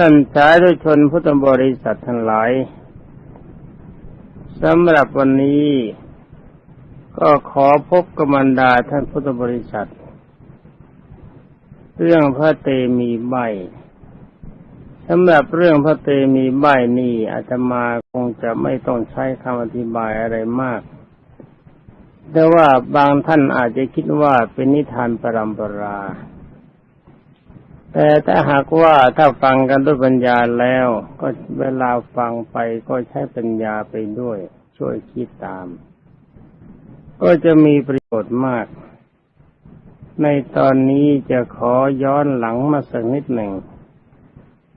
ท่านสาธุชนพุทธบริษัททั้งหลายสำหรับวันนี้ ก็ขอพบกมันดาท่านพุทธบริษัท เรื่องพระเตมีใบสำหรับเรื่องพระเตมีใบนี่อาตมาคงจะไม่ต้องใช้คำอธิบายอะไรมาก แต่ว่าบางท่านอาจจะคิดว่าเป็นนิทานปรำปรา แต่ถ้าหากว่าถ้าฟังกันด้วยปัญญาแล้ว ก็เวลาฟังไปก็ใช้ปัญญาไปด้วย ช่วยคิดตาม ก็จะมีประโยชน์มาก ในตอนนี้จะขอย้อนหลังมาสักนิดหนึ่ง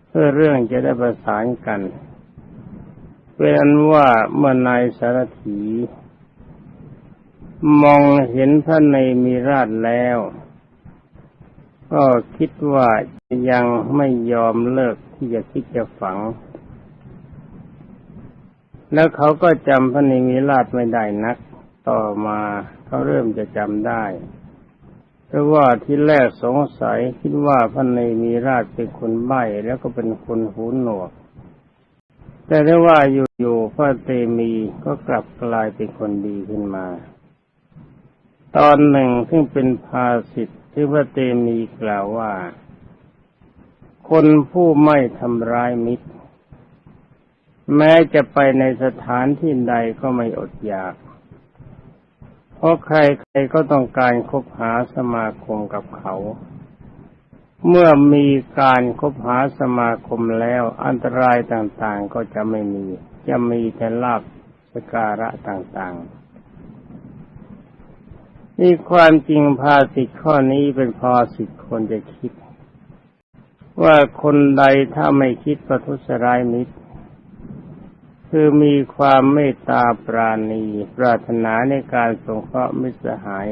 เพื่อเรื่องจะได้ประสานกันเป็นอันว่าเมื่อนายสารถี มองเห็นพระในมีราชแล้ว ก็คิดว่ายังไม่ยอมเลิกที่จะคิดจะฝัง แล้วเขาก็จำพระในมีราชไม่ได้นัก ต่อมาเขาเริ่มจะจำได้ เพราะว่าที่แรกสงสัยคิดว่าพระในมีราชเป็นคนใบ้แล้วก็เป็นคนหูหนวก แต่ได้ว่าอยู่ๆพระเตมีก็กลับกลายเป็นคนดีขึ้นมา ตอนหนึ่งซึ่งเป็นภาสิทธ ที่พระเตมีกล่าวว่า คนผู้ไม่ทำร้ายมิตร แม้จะไปในสถานที่ใดก็ไม่อดอยาก เพราะใครๆก็ต้องการคบหาสมาคมกับเขา เมื่อมีการคบหาสมาคมแล้วอันตรายต่างๆก็จะไม่มี จะมีแต่ลาบสการะต่างๆ นี่ความจริงภาสิทธิข้อนี้เป็นภาสิทธิคนจะคิด ว่าคนใดถ้าไม่คิดประทุษร้ายมิตร คือมีความเมตตาปราณี ปรารถนาในการสงเคราะห์มิตรสหาย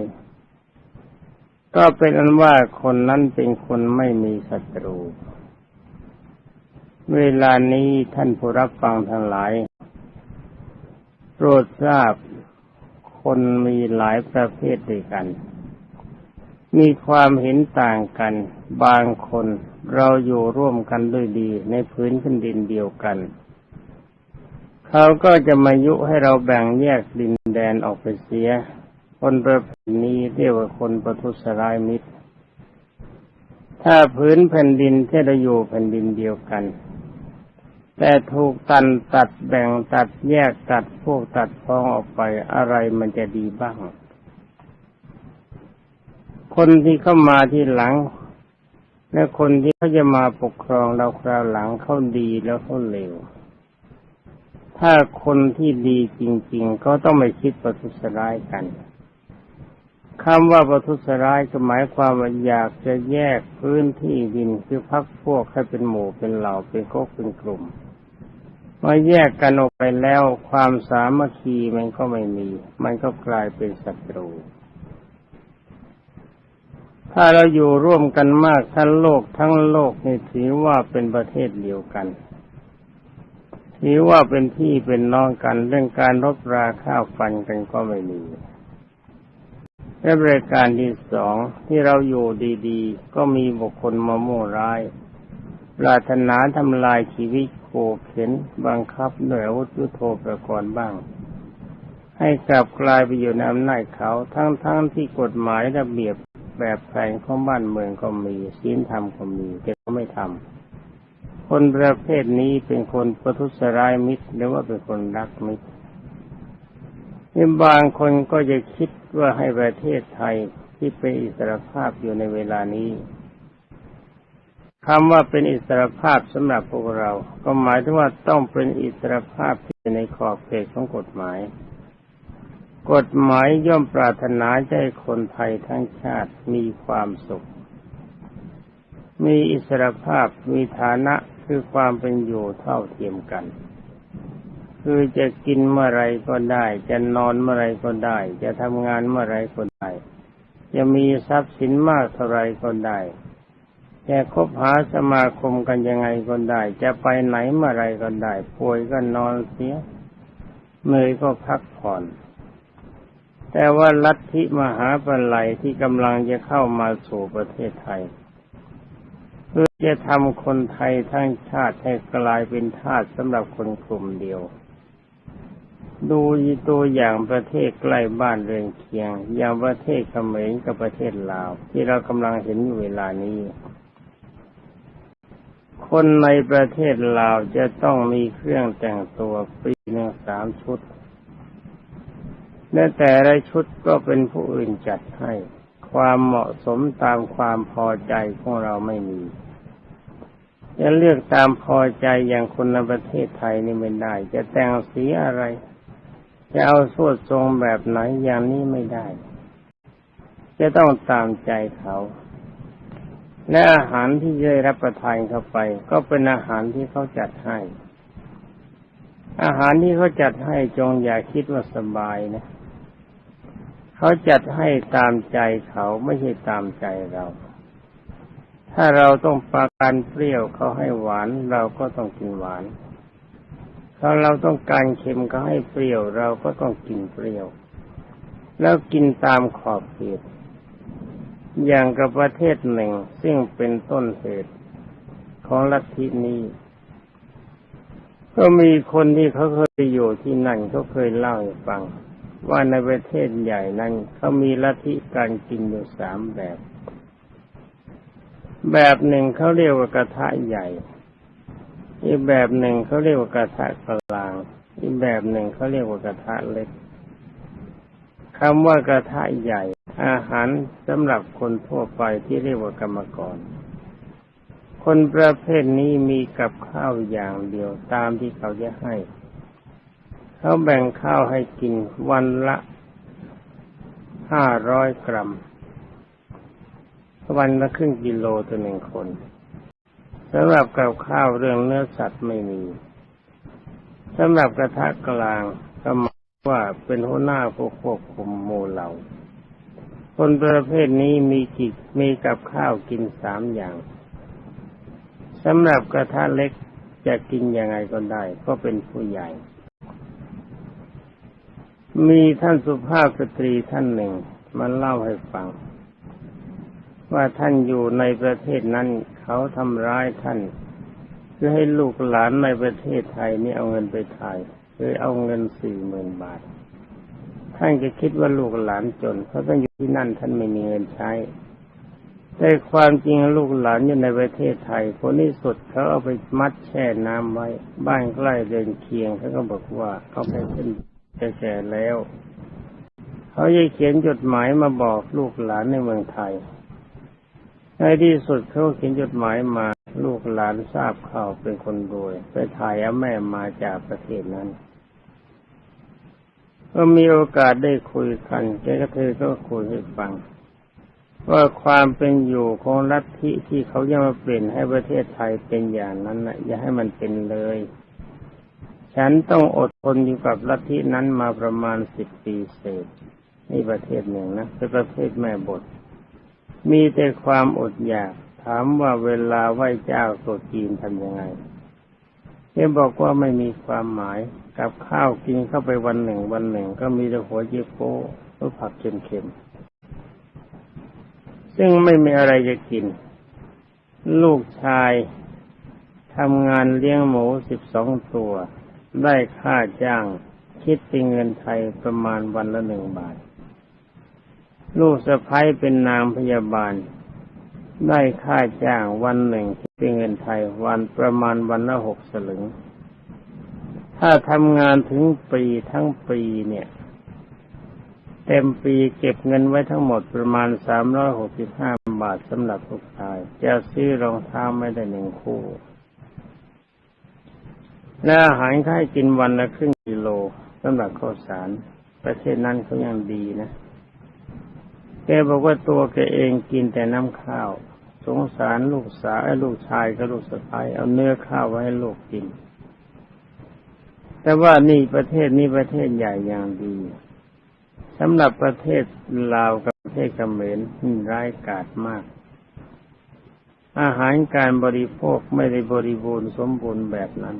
ก็เป็นอันว่าคนนั้นเป็นคนไม่มีศัตรู เวลานี้ท่านผู้รับฟังทั้งหลายโปรดทราบ คนมีหลายประเภทด้วยกัน มีความเห็นต่างกัน บางคนเราอยู่ร่วมกันด้วยดีในพื้นแผ่นดินเดียวกัน เขาก็จะมายุให้เราแบ่งแยกดินแดนออกไปเสีย คนประเภทนี้เรียกว่าคนประทุษร้ายมิตร ถ้าพื้นแผ่นดินที่เราอยู่แผ่นดินเดียวกัน แต่ถูกตันตัดแบ่งตัดแยกตัดพวกตัดพ้องออกไปอะไรมันจะดีบ้าง คนที่เข้ามาที่หลัง และคนที่เขาจะมาปกครองเราคราวหลังเขาดีแล้วเขาเลวถ้าคนที่ดีจริง ๆ ก็ต้องไม่คิดประทุษร้ายกันคำว่าประทุษร้ายก็หมายความว่าอยากจะแยกพื้นที่ดินคือพักพวกให้เป็นหมู่เป็นเหล่าเป็นก๊กเป็นกลุ่ม มาแยกกันออกไปแล้วความสามัคคีมันก็ไม่มี มันก็กลายเป็นศัตรู ถ้าเราอยู่ร่วมกันมากทั้งโลกทั้งโลกนี่ถือว่าเป็นประเทศเดียวกันถือว่าเป็นพี่เป็นน้องกันเรื่องการรบราข้าวฟันกันก็ไม่มีและบริการที่สองที่เราอยู่ดี ๆ ก็มีบุคคลมาโม่ร้าย ปรารถนาทำลายชีวิตโขเข็นบังคับด้วยอาวุธยุโทโธปกรณ์บ้าง ให้กลับกลายไปอยู่ในอำนาจเขาทั้งๆทที่กฎหมายระเบียบแบบแผนของบ้านเมืองก็มีศีลธรรมก็มีแต่ก็ไม่ทำคนประเภทนี้เป็นคนประทุษร้ายมิตรหรือว่าเป็นคนรักมิตรนี่บางคนก็จะคิดว่าให้ประเทศไทยที่เป็นอิสรภาพอยู่ในเวลานี้ คำว่าเป็นอิสรภาพสำหรับพวกเรา ก็หมายถึงว่าต้องเป็นอิสรภาพที่ในขอบเขตของกฎหมาย กฎหมายย่อมปรารถนาให้คนไทยทั้งชาติมีความสุข มีอิสรภาพมีฐานะคือความเป็นอยู่เท่าเทียมกัน คือจะกินเมื่อไรก็ได้ จะนอนเมื่อไรก็ได้ จะทำงานเมื่อไรก็ได้ จะมีทรัพย์สินมากเท่าไรก็ได้ จะคบหาสมาคมกันยังไงก็ได้ จะไปไหนเมื่อไรก็ได้ ป่วยก็นอนเสียเหนื่อยก็พักผ่อน แต่ว่าลัทธิมหาปลัยที่กำลังจะเข้ามาสู่ประเทศไทยคือจะทำคนไทยทั้งชาติให้กลายเป็นทาสสำหรับคนกลุ่มเดียว ดูตัวอย่างประเทศใกล้บ้านเรือนเคียง อย่างประเทศเขมรกับประเทศลาว ที่เรากำลังเห็นอยู่เวลานี้ คนในประเทศลาวจะต้องมีเครื่องแต่งตัวปีหนึ่งสามชุด และแต่ละชุดก็เป็นผู้อื่นจัดให้ ความเหมาะสมตามความพอใจของเราไม่มีจะเลือกตามพอใจอย่างคนในประเทศไทยนี่ไม่ได้ จะแต่งสีอะไร จะเอาสวดทรงแบบไหนอย่างนี้ไม่ได้ จะต้องตามใจเขา และอาหารที่ได้รับประทานเข้าไป ก็เป็นอาหารที่เขาจัดให้ อาหารที่เขาจัดให้จงอย่าคิดว่าสบายนะ เขาจัดให้ตามใจเขาไม่ใช่ตามใจเรา ถ้าเราต้องปาการเปรี้ยวเขาให้หวานเราก็ต้องกินหวานถ้าเราต้องการเค็มเขาให้เปรี้ยวเราก็ต้องกินเปรี้ยว แล้วกินตามขอบเขต อย่างกับประเทศหนึ่ง ซึ่งเป็นต้นเหตุของลัทธินี้ ก็มีคนที่เขาเคยอยู่ที่นั่นเขาเคยเล่าให้ฟัง ว่าในประเทศใหญ่นั้นเขามีลัทธิการกินอยู่สามแบบ แบบหนึ่งเขาเรียกว่ากระทะใหญ่ อีกแบบหนึ่งเขาเรียกว่ากระทะกลาง อีกแบบหนึ่งเขาเรียกว่ากระทะเล็ก คำว่ากระทะใหญ่ อาหารสำหรับคนทั่วไปที่เรียกว่ากรรมกร คนประเภทนี้มีกับข้าวอย่างเดียวตามที่เขาจะให้ เขาแบ่งข้าวให้กินวันละห้าร้อยกรัม วันละครึ่งกิโลต่อหนึ่งคนสำหรับกับข้าวเรื่องเนื้อสัตว์ไม่มีสำหรับกระทะกลางก็หมา ว่าเป็นหัวหน้าผู้ควบคุมหมู่เหล่า คนประเภทนี้มีกิจมีกับข้าวกินสามอย่างสำหรับกระทะเล็กจะกินยังไงก็ได้ ก็เป็นผู้ใหญ่ มีท่านสุภาพสตรีท่านหนึ่งมาเล่าให้ฟัง ว่าท่านอยู่ในประเทศนั้นเขาทำร้ายท่านคือให้ลูกหลานในประเทศไทยนี่เอาเงินไปถ่าย คือเอาเงินสี่หมื่นบาท ท่านก็คิดว่าลูกหลานจน เพราะท่านอยู่ที่นั่นท่านไม่มีเงินใช้ แต่ความจริงลูกหลานอยู่ในประเทศไทยผลที่สุดเขาเอาไปมัดแช่น้ำไว้ บ้านใกล้เดินเคียงเขาก็บอกว่าเขาไปขึ้นแก่แล้วเขาจะเขียนจดหมายมาบอกลูกหลานในเมืองไทยในที่สุดเขาเขียนจดหมายมาลูกหลานทราบข่าวเป็นคนรวย ไปถ่ายเอาแม่มาจากประเทศนั้น ก็มีโอกาสได้คุยกันแกก็เธอก็คุยให้ฟัง ว่าความเป็นอยู่ของลัทธิที่เขาจะมาเปลี่ยนให้ประเทศไทยเป็นอย่างนั้นนะอย่าให้มันเป็นเลย ฉันต้องอดทนอยู่กับลัทธินั้นมาประมาณสิบปีเศษนี่ประเทศหนึ่งนะเป็นประเทศแม่บท มีแต่ความอดอยากถามว่าเวลาไหว้เจ้าโตจีนทำยังไงเ่บอกว่าไม่มีความหมาย กับข้าวกินเข้าไปวันหนึ่ง วันหนึ่ง ก็มีแต่หัวเจี๊ยโป้หรือผักเค็มๆ ซึ่งไม่มีอะไรจะกิน ลูกชายทำงานเลี้ยงหมูสิบสองตัว ได้ค่าจ้างคิดเป็นเงินไทยประมาณวันละหนึ่งบาท ลูกสะพ้ายเป็นนางพยาบาล ได้ค่าจ้างวันหนึ่งคิดเป็นเงินไทยวันประมาณวันละหกสลึง ถ้าทำงานถึงปีทั้งปีเนี่ย เต็มปีเก็บเงินไว้ทั้งหมดประมาณสามร้อยหกสิบห้าบาทสำหรับลูกชาย จะซื้อรองเท้าไม่ได้หนึ่งคู่ และอาหารค่ายกินวันละครึ่งกิโลสำหรับข้าวสาร ประเทศนั้นเขายังดีนะแกบอกว่าตัวแกเองกินแต่น้ำข้าว สงสารลูกสาวลูกชายกับลูกสะใภ้เอาเนื้อข้าวไว้ให้ลูกกิน แต่ว่านี่ประเทศนี้ประเทศใหญ่อย่างดีสำหรับประเทศลาวกับประเทศเขมรนี่ร้ายกาจมาก อาหารการบริโภคไม่ได้บริบูรณ์สมบูรณ์แบบนั้น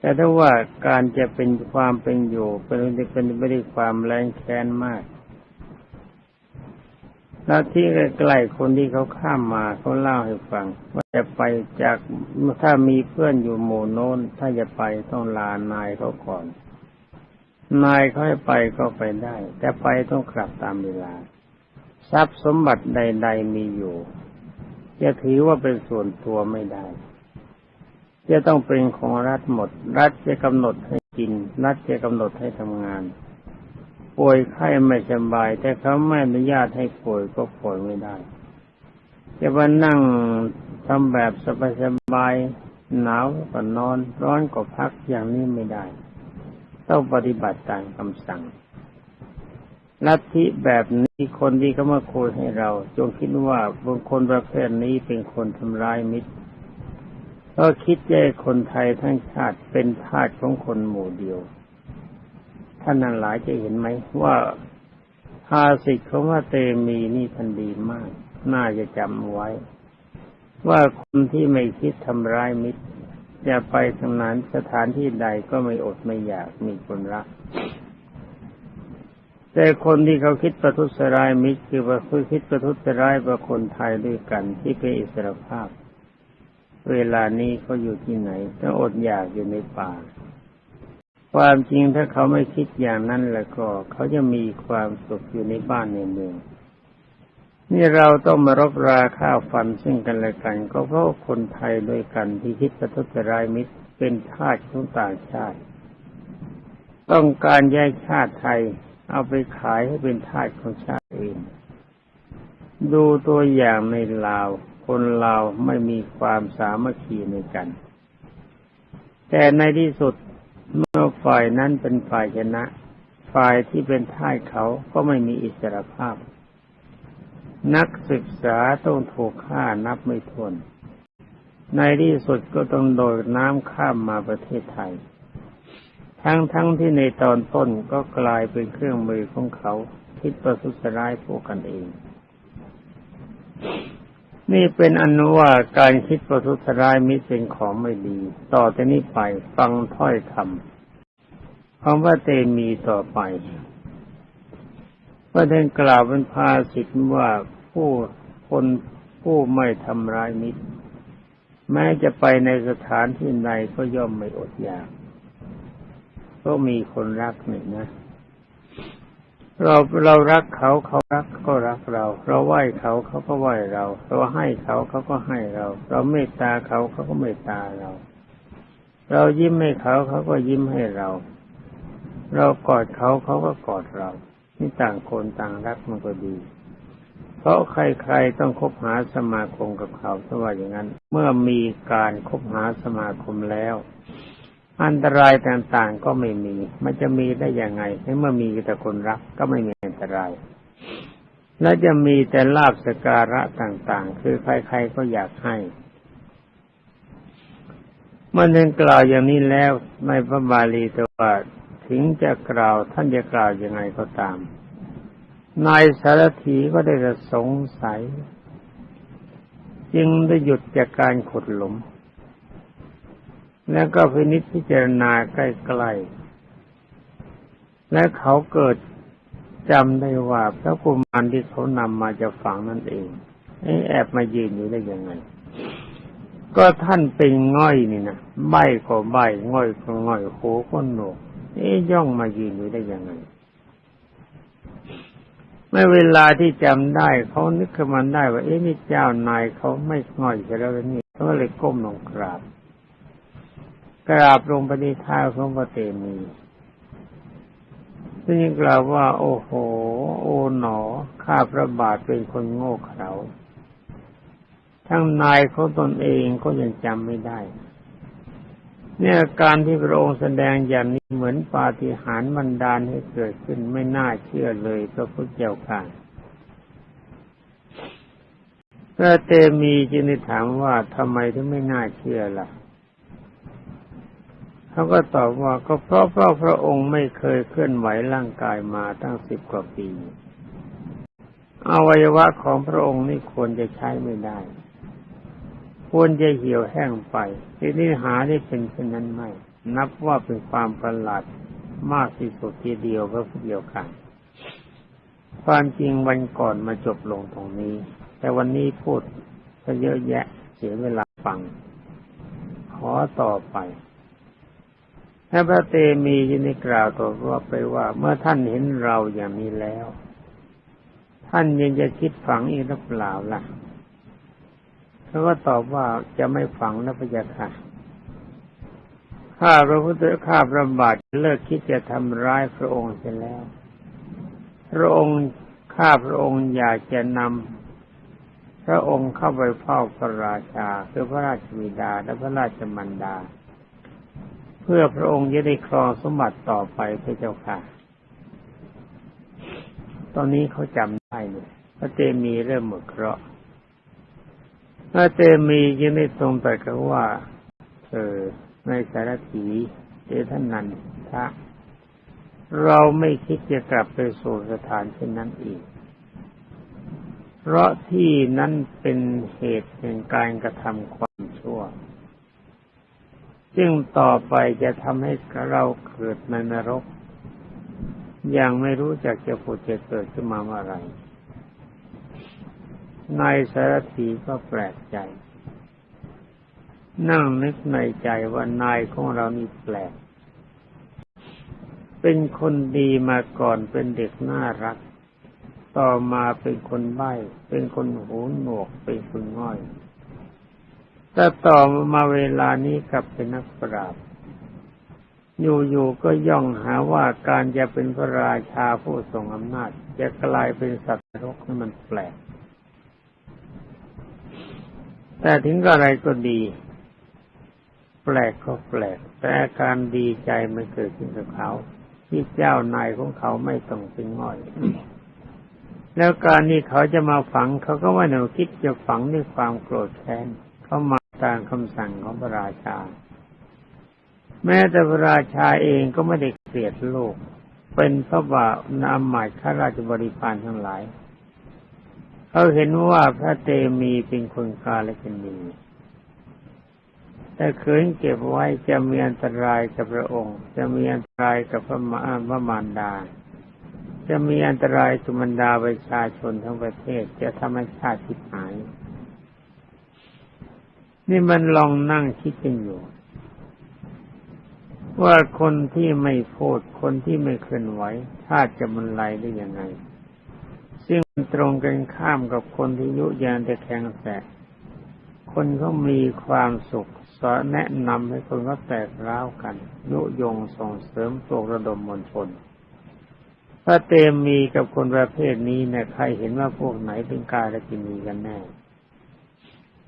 แต่ถ้าว่าการจะเป็นความเป็นอยู่เป็นเป็นไม่ได้ความแรงแค้นมาก นแล้วที่ใกล้ๆคนที่เขาข้ามมาเขาเล่าให้ฟัง ว่าจะไปจากถ้ามีเพื่อนอยู่หมู่โน้น ถ้าจะไปต้องลานายเขาก่อน นายเขาให้ไปก็ไปได้ แต่ไปต้องกลับตามเวลา ทรัพย์สมบัติใด ๆมีอยู่ จะถือว่าเป็นส่วนตัวไม่ได้ จะต้องเป็นของรัฐหมด รัฐจะกำหนดให้กิน รัฐจะกำหนดให้ทำงาน ป่วยไข้ไม่สบาย แต่เขาไม่อนุญาตให้ป่วยก็ป่วยไม่ได้จะมานั่งทำแบบสบายๆหนาวก็นอน ร้อนก็พักอย่างนี้ไม่ได้ ต้องปฏิบัติตามคำสั่งลัทธิแบบนี้คนที่เขามาคุยให้เรา จงคิดว่าบุคคลประเภทนี้เป็นคนทำร้ายมิตรก็คิดแย่คนไทยทั้งชาติเป็นทาสของคนหมู่เดียว ท่านนั้นหลายจะเห็นไหมว่าภาสิทธิ์ของว่าเตมีนี่ทันดีมาก น่าจะจำไว้ ว่าคนที่ไม่คิดทำร้ายมิตรจะไปทางนั้นสถานที่ใดก็ไม่อดไม่อยากมีคนรัก แต่คนที่เขาคิดประทุษร้ายมิตรคือว่าคือคิดประทุษร้ายกับคนไทยด้วยกันที่เป็นอิสรภาพ เวลานี้เขาอยู่ที่ไหนต้องอดอยากอยู่ในป่า ความจริงถ้าเขาไม่คิดอย่างนั้นแล้วก็ เขาจะมีความสุขอยู่ในบ้านในเมืองนี่เราต้องมารบราข้าวฟันซึ่งกันและกัน ก็เพราะคนไทยด้วยกันที่คิดประทุษร้ายมิตรเป็นทาสของต่างชาติ ต้องการแยกชาติไทย เอาไปขายให้เป็นทาสของชาติอื่นดูตัวอย่างในลาว คนลาวไม่มีความสามัคคีในกัน แต่ในที่สุด เมื่อฝ่ายนั้นเป็นฝ่ายชนะ ฝ่ายที่เป็นทาสเขาก็ไม่มีอิสรภาพ นักศึกษาต้องถูกฆ่านับไม่ถ้วน ในที่สุดก็ต้องโดดน้ำข้ามมาประเทศไทย ทั้งทั้งที่ในตอนต้นก็กลายเป็นเครื่องมือของเขาคิดประทุษร้ายพวกกันเอง นี่เป็นอนุว่าการคิดประทุษร้ายมิเป็นของไม่ดี ต่อจากนี้ไปฟังถ้อยคำคำว่าเตมีต่อไปพระเทนกล่าวเป็นภาสิทธว่าผู้คนผู้ไม่ทำร้ายมิตร แม้จะไปในสถานที่ใดก็ย่อมไม่อดอยาก ก็มีคนรักหนึ่งนะ เราเรารักเขาเขารักก็รักเรา เราไหว้เขาเขาก็ไหว้เรา เราให้เขาเขาก็ให้เรา เราเมตตาเขาเขาก็เมตตาเรา เรายิ้มให้เขาเขาก็ยิ้มให้เรา เรากอดเขาเขาก็กอดเรา นี่ต่างคนต่างรักมันก็ดี เพราะใครๆต้องคบหาสมาคมกับเขาถ้าว่าอย่างนั้น เมื่อมีการคบหาสมาคมแล้ว อันตรายต่างๆก็ไม่มี มันจะมีได้ยังไงในเมื่อมีแต่คนรักก็ไม่มีอันตราย และจะมีแต่ลาบสการะต่างๆ คือใครๆก็อยากให้เมื่อนึงกล่าวอย่างนี้แล้วในพระบาลีแต่ว่าถึงจะกล่าวท่านจะกล่าวยังไงก็ตาม นายสารถีก็ได้สงสัย จึงได้หยุดจากการขุดหลุม แล้วก็พินิจพิจารณาใกล้ๆ และเขาเกิดจำได้ว่าพระกุมารที่เขานำมาจากฝั่งนั่นเองไอ้แอบมายืนอยู่ได้ยังไง ก็ท่านเป็นง่อยนี่นะใบก็ใบง่อยก็ง่อยโหก็โหนกเอ๊ย่องมายืนอยู่ได้ยังไงเมื่อเวลาที่จำได้เขานึกขึ้นมาได้ว่าเอ๊ะนี่เจ้านายเขาไม่ง่อยจะแล้วนี่เขาก็เลยก้มลงกราบ กราบลงปในเท้าของพระเตมีซึ่งกล่าวว่า โอ้โห โอ๋หนอ ข้าพระบาทเป็นคนโง่เขลาทั้งนายเขาตนเองก็ยังจำไม่ได้ เนี่ยการที่พระองค์แสดงอย่างนี้เหมือนปาฏิหาริย์บันดาลให้เกิดขึ้นไม่น่าเชื่อเลยพระพุทธเจ้าค่ะพระเตมีจึงได้ถามว่าทำไมถึงไม่น่าเชื่อล่ะ เขาก็ตอบว่าก็เพราะเพราะพระองค์ไม่เคยเคลื่อนไหวร่างกายมาตั้งสิบกว่าปีอวัยวะของพระองค์นี่ควรจะใช้ไม่ได้ ควรจะเหี่ยวแห้งไปทีนี้หาได้เป็นเช่นนั้นไม่ นับว่าเป็นความประหลาดมากที่สุดทีเดียวพระพุทธเจ้าค่ะความจริงวันก่อนมาจบลงตรงนี้ แต่วันนี้พูดก็เยอะแยะเสียเวลาฟัง ขอต่อไป พระเตมียินได้กล่าวต่อว่าไปว่า เมื่อท่านเห็นเราอย่างนี้แล้ว ท่านยังจะคิดฝังอีกหรือเปล่าล่ะเขาก็ตอบว่าจะไม่ฝังนะพระยาค่ะข้าพระพุทธข้าพระบาทเลิกคิดจะทำร้ายพระองค์เสียแล้ว พระองค์ข้าพระองค์อยากจะนำพระองค์เข้าไปเฝ้าพระราชาคือพระราชบิดาและพระราชมันดา เพื่อพระองค์จะได้ครองสมบัติต่อไปพระเจ้าค่ะ ตอนนี้เขาจำได้เนี่ยพระเตมีเริ่มหมดเคราะห์พระเตมียังได้ทรงตรัสกับว่า เออในสารถีเจท่านนันทะเราไม่คิดจะกลับไปสู่สถานเช่นนั้นอีก เพราะที่นั้นเป็นเหตุแห่งการกระทำความ ซึ่งต่อไปจะทำให้เราเกิดในนรก อย่างไม่รู้จักจะผุดจะเกิดขึ้นมาเมื่อไรนายสารถีก็แปลกใจ นั่งนึกในใจว่านายของเรานี่แปลก เป็นคนดีมาก่อนเป็นเด็กน่ารัก ต่อมาเป็นคนใบ้ เป็นคนหูหนวก เป็นคนง่อย แต่ต่อมาเวลานี้กลับเป็นนักปราชอยู่ๆก็ย่องหาว่าการจะเป็นพระราชาผู้ทรงอำนาจ จะกลายเป็นสัตว์นรกนี่มันแปลก แต่ถึงอะไรก็ดี แปลกก็แปลก แต่การดีใจมันเกิดขึ้นกับเขา ที่เจ้านายของเขาไม่ต้องเป็นง่อย แล้วการนี้เขาจะมาฝังเขาก็ว่าหนูคิดจะฝังด้วยความโกรธแค้นเขามา ตามคำสั่งของพระราชา แม้แต่พระราชาเองก็ไม่ได้เกลียดโลก เป็นพระบาทนามหมายข้าราชบริพารทั้งหลาย เขาเห็นว่าพระเตมีเป็นคนกาลกันนีแต่ขืนเก็บไว้จะมีอันตรายกับพระองค์ จะมีอันตรายกับพระมารพระมารดา จะมีอันตรายสุบรรดาประชาชนทั้งประเทศจะทำให้ชาติทิพหาย นี่มันลองนั่งคิดกันอยู่ ว่าคนที่ไม่พูดคนที่ไม่เคลื่อนไหวชาติจะบรรลัยได้ยังไง ซึ่งตรงกันข้ามกับคนที่ยุยานแต่แข็งแสะคนเขามีความสุขสอนแนะนำให้คนเขาแตกร้าวกัน ยุยงส่งเสริมปลุกระดมมวลชนพระเตมีกับคนประเภทนี้เนี่ยใครเห็นว่าพวกไหนเป็นกาลกินีกันแน่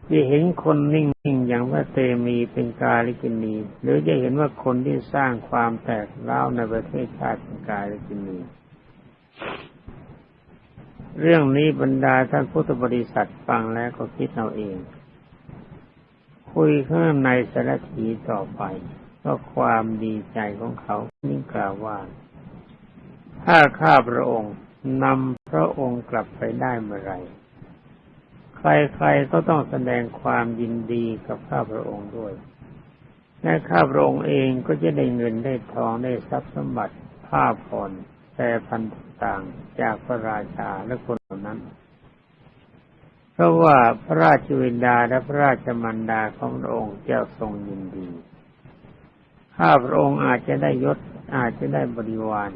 ที่เห็นคนนิ่งๆอย่างพระเตมีเป็นกาลิกินีหรือจะเห็นว่าคนที่สร้างความแตกร้าในประเทศชาติเป็นกาลิกินีเรื่องนี้บรรดาท่านพุทธบริษัทฟังแล้วก็คิดเอาเอง คุยข้างในสารถีต่อไปก็ความดีใจของเขานิ่งกล่าวว่า ถ้าข้าพระองค์นำพระองค์กลับไปได้เมื่อไร ใครๆก็ต้องแสดงความยินดีกับข้าพระองค์ด้วยและข้าพระองค์เองก็จะได้เงินได้ทองได้ทรัพย์สมบัติผ้าผ่อนแต่พันต่างจากพระราชาและคนเหล่านั้น เพราะว่าพระราชวินดาและพระราชมันดาของพระองค์จะทรงยินดี ข้าพระองค์อาจจะได้ยศอาจจะได้บริวาร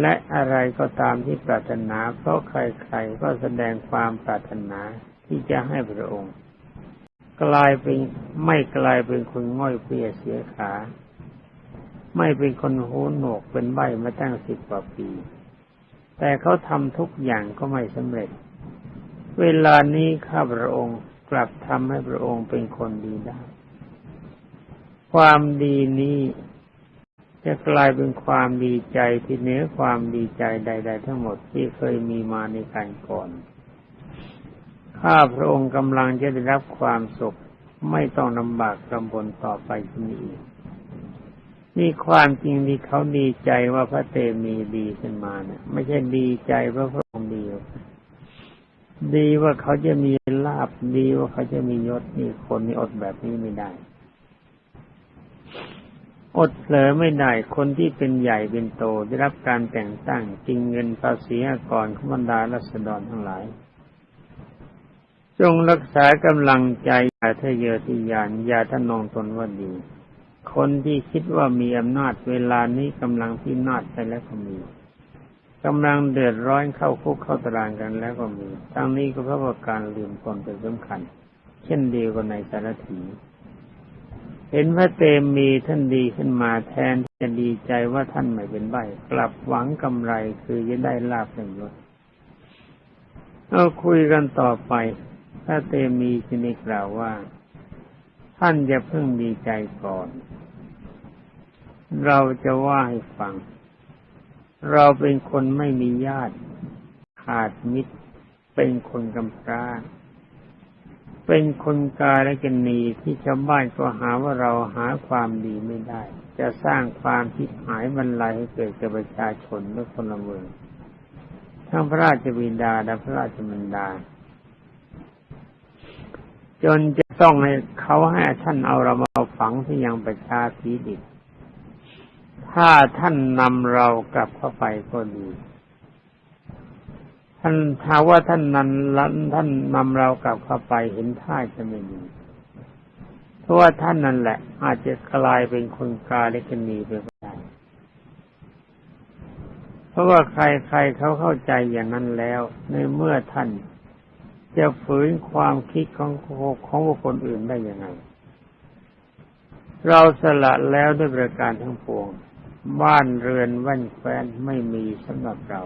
และอะไรก็ตามที่ปรารถนา เพราะใครๆก็แสดงความปรารถนาที่จะให้พระองค์ กลายเป็นไม่กลายเป็นคนง่อยเปรียเสียขา ไม่เป็นคนหูหนวกเป็นใบมาตั้งสิบกว่าปี แต่เขาทำทุกอย่างก็ไม่สำเร็จ เวลานี้ข้าพระองค์กลับทำให้พระองค์เป็นคนดีได้ ความดีนี้ จะกลายเป็นความดีใจที่เหนือความดีใจใด ๆ ทั้งหมดที่เคยมีมาในการก่อน ข้าพระองค์กำลังจะได้รับความสุขไม่ต้องลำบากลำบนต่อไปที่นี้อีกนี่ความจริงที่เขาดีใจว่าพระเตมีดีขึ้นมาเนี่ย ไม่ใช่ดีใจเพราะพระองค์ดีหรอกดีว่าเขาจะมีลาบดีว่าเขาจะมียศนี่คนนี่อดแบบนี้ไม่ได้ อดเผลอไม่ได้คนที่เป็นใหญ่เป็นโตได้รับการแต่งตั้งจริงเงินภาษีอากรขบรรดารัษฎรทั้งหลาย จงรักษากำลังใจอย่าทะเยอทะยานอย่าทะนองตนว่าดี คนที่คิดว่ามีอำนาจเวลานี้กำลังพินาศไปแล้วก็มีกำลังเดือดร้อนเข้าคุกเข้าตารางกันแล้วก็มีทั้งนี้ก็เพราะว่าการลืมตนเป็นสำคัญ เช่นเดียวกับในสารถี เห็นพระเตมีท่านดีขึ้นมาแทนที่จะดีใจว่าท่านไม่เป็นใบกลับหวังกำไรคือจะได้ลาภเป็นยศเอาคุยกันต่อไป พระเตมีจึงได้กล่าวว่า ท่านจะเพิ่งดีใจก่อน เราจะว่าให้ฟัง เราเป็นคนไม่มีญาติ ขาดมิตร เป็นคนกำพร้า เป็นคนกาและกันนีที่ชาวบ้านก็หาว่าเราหาความดีไม่ได้ จะสร้างความทิพหายบรรลัยให้เกิดกับประชาชนและพละเมืองทั้งพระราชบิดาและพระราชมันดา จนจะต้องให้เขาให้ท่านเอาเรามาฝังที่ยังประชาสีดิบถ้าท่านนำเรากลับเข้าไปก็ดี ท่านถ้าว่าท่านนั้นลันท่านนำเรากลับเข้าไปเห็นท่าจะไม่ดีเพราะว่าท่านนั่นแหละ อาจจะกลายเป็นคนกาเล็กนีไปก็ได้เพราะว่าใครๆเขาเข้าใจอย่างนั้นแล้ว ในเมื่อท่านจะฝืนความคิดของของบุคคลอื่นได้ยังไง เราสละแล้วด้วยประการทั้งปวง บ้านเรือนแว่นแฟนไม่มีสำหรับเรา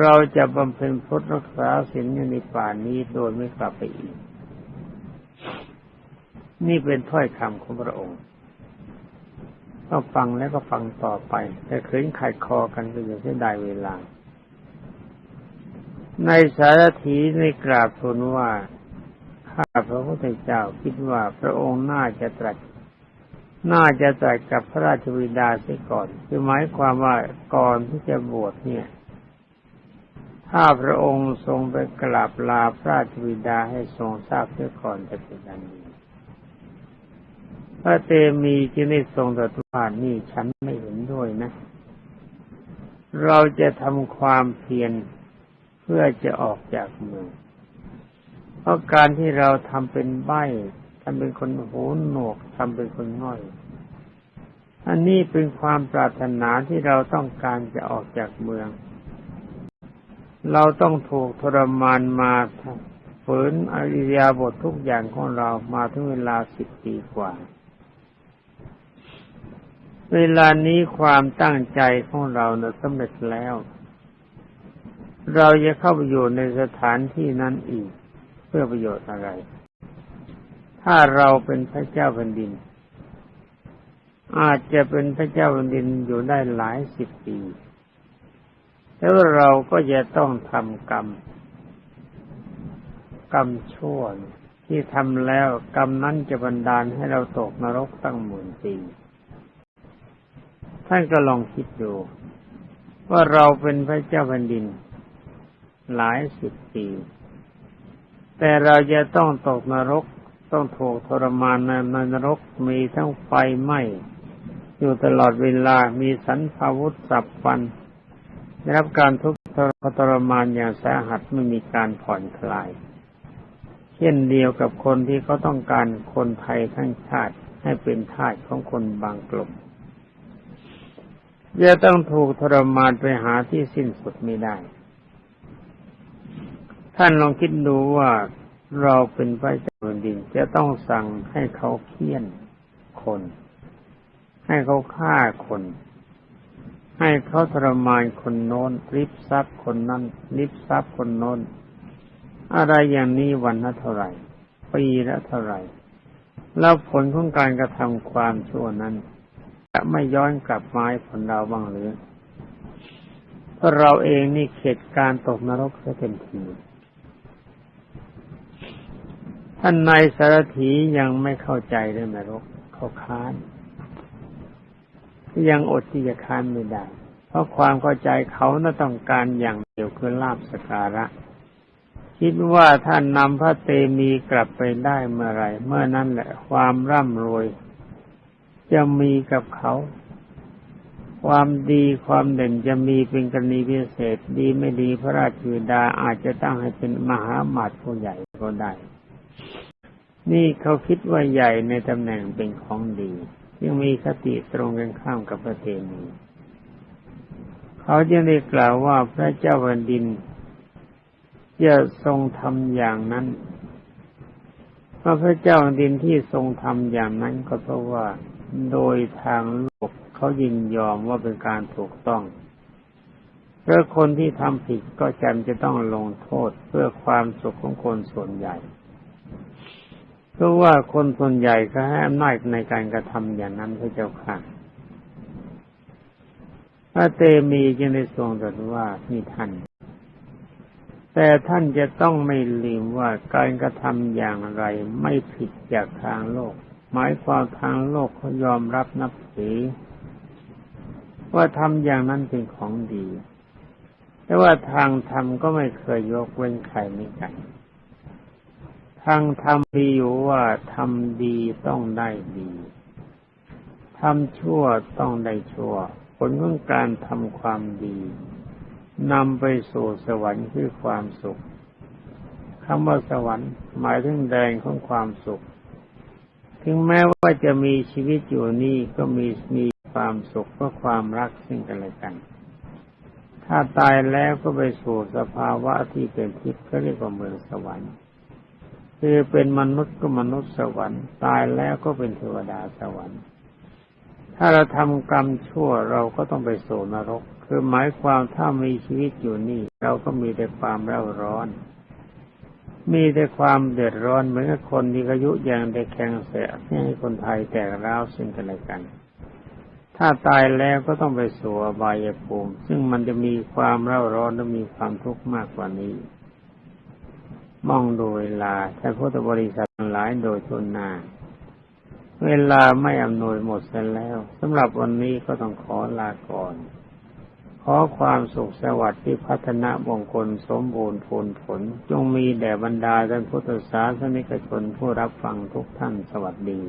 เราจะบำเพ็ญพุทธรักษาศีลอยู่ในป่านี้โดยไม่กลับไปอีก นี่เป็นถ้อยคำของพระองค์ก็ฟังแล้วก็ฟังต่อไป แต่เคืนขัดคอกันก็อย่าเสียดายเวลา ในสารถีในกราบทูลว่าข้าพระพุทธเจ้าคิดว่าพระองค์น่าจะตรัสน่าจะตรัสกับพระราชวิดาเสียก่อน คือหมายความว่าก่อนที่จะบวชเนี่ย ถ้าพระองค์ทรงไปกราบลาพระราชวิดาให้ทรงทราบเสียก่อนจะเป็นอันดีพระเตมีจึงได้ทรงตรัสว่านี่ฉันไม่เห็นด้วยนะ เราจะทำความเพียรเพื่อจะออกจากเมือง เพราะการที่เราทำเป็นใบ้ทำเป็นคนหูหนวกทำเป็นคนง่อย อันนี้เป็นความปรารถนาที่เราต้องการจะออกจากเมือง เราต้องถูกทรมานมาฝืนอริยาบททุกอย่างของเรามาถึงเวลาสิบปีกว่า เวลานี้ความตั้งใจของเราเนะสำเร็จแล้ว เราจะเข้าไปอยู่ในสถานที่นั้นอีก เพื่อประโยชน์อะไร ถ้าเราเป็นพระเจ้าแผ่นดิน อาจจะเป็นพระเจ้าแผ่นดินอยู่ได้หลายสิบปี แล้วเราก็จะต้องทำกรรม กรรมชั่วที่ทำแล้วกรรมนั้นจะบันดาลให้เราตกนรกตั้งหมื่นปีท่านก็ลองคิดดู ว่าเราเป็นพระเจ้าแผ่นดิน หลายสิบปี แต่เราจะต้องตกนรกต้องถูกทรมานในนรกมีทั้งไฟไหม้อยู่ตลอดเวลามีสันพาวุธสับฟัน ได้รับการทุกข์ทรมานอย่างสาหัสไม่มีการผ่อนคลาย เช่นเดียวกับคนที่เขาต้องการคนไทยทั้งชาติให้เป็นทาสของคนบางกลุ่มจะต้องถูกทรมานไปหาที่สิ้นสุดไม่ได้ ท่านลองคิดดูว่าเราเป็นพระเจ้าแผ่นดินจะต้องสั่งให้เขาเคี่ยนคน ให้เขาฆ่าคน ให้เขาทรมานคนโน้นริบทรัพย์คนนั้นริบทรัพย์คนโน้น อะไรอย่างนี้วันละเท่าไหร่ปีละเท่าไหร่ แล้วผลของการกระทำความชั่วนั้น จะไม่ย้อนกลับมาให้ผลเราบ้างหรือเพราะเราเองนี่เข็ดการตกนรกเสียเต็มทีท่านนายสารถียังไม่เข้าใจเรื่องนรกเขาค้าน ยังอดที่จะค้านไม่ได้ เพราะความเข้าใจเขาน่าต้องการอย่างเดียวคือลาบสการะ คิดว่าท่านนำพระเตมีกลับไปได้เมื่อไรเมื่อนั้นแหละความร่ำรวย จะมีกับเขา ความดีความเด่นจะมีเป็นกรณีพิเศษดีไม่ดีพระราชบิดาอาจจะตั้งให้เป็นมหาหมาตผู้ใหญ่ก็ได้ นี่เขาคิดว่าใหญ่ในตำแหน่งเป็นของดี ยังมีคติตรงกันข้ามกับประเทศนี้เขาจึงได้กล่าวว่าพระเจ้าแผ่นดินจะทรงทำอย่างนั้นเพราะพระเจ้าแผ่นดินที่ทรงทำอย่างนั้นก็เพราะว่าโดยทางโลกเขายินยอมว่าเป็นการถูกต้องเพราะคนที่ทำผิดก็จำจะต้องลงโทษเพื่อความสุขของคนส่วนใหญ่ เพราะว่าคนส่วนใหญ่ก็ให้อำนาจในการกระทำอย่างนั้นพระเจ้าค่ะพระเตมีจึงได้ทรงตรัสว่านี่ท่าน แต่ท่านจะต้องไม่ลืมว่าการกระทำอย่างไรไม่ผิดจากทางโลก หมายความทางโลกเขายอมรับนับถือว่าทำอย่างนั้นเป็นของดี แต่ว่าทางธรรมก็ไม่เคยยกเว้นใครเหมือนกัน ทางธรรมมีอยู่ว่าทำดีต้องได้ดีทำชั่วต้องได้ชั่ว ผลของการทำความดีนำไปสู่สวรรค์คือความสุขคำว่าสวรรค์หมายถึงแดนของความสุข ถึงแม้ว่าจะมีชีวิตอยู่นี่ก็มีมีความสุขเพราะความรักซึ่งกันและกัน ถ้าตายแล้วก็ไปสู่สภาวะที่เป็นทิพย์ก็เรียกว่าเมืองสวรรค์ คือเป็นมนุษย์ก็มนุษย์สวรรค์ ตายแล้วก็เป็นเทวดาสวรรค์ ถ้าเราทำกรรมชั่วเราก็ต้องไปสู่นรก คือหมายความถ้ามีชีวิตอยู่นี่ เราก็มีแต่ความเร่าร้อน มีแต่ความเดือดร้อนเหมือนกับคนที่อายุยังได้แข็งเสียให้คนไทยแตกร้าวซึ่งกันและกัน ถ้าตายแล้วก็ต้องไปสู่อบายภูมิ ซึ่งมันจะมีความเร่าร้อนและมีความทุกข์มากกว่านี้ มองดูเวลาท่านพุทธบริษัทหลายโดยทุนนาเวลาไม่อำนวยหมดเสร็จแล้วสำหรับวันนี้ก็ต้องขอลาก่อน ขอความสุขสวัสดิ์ที่พัฒนามงคลสมบูรณ์ผลผล จงมีแด่บรรดาท่านพุทธศาสนิกชนผู้รับฟังทุกท่านสวัสดี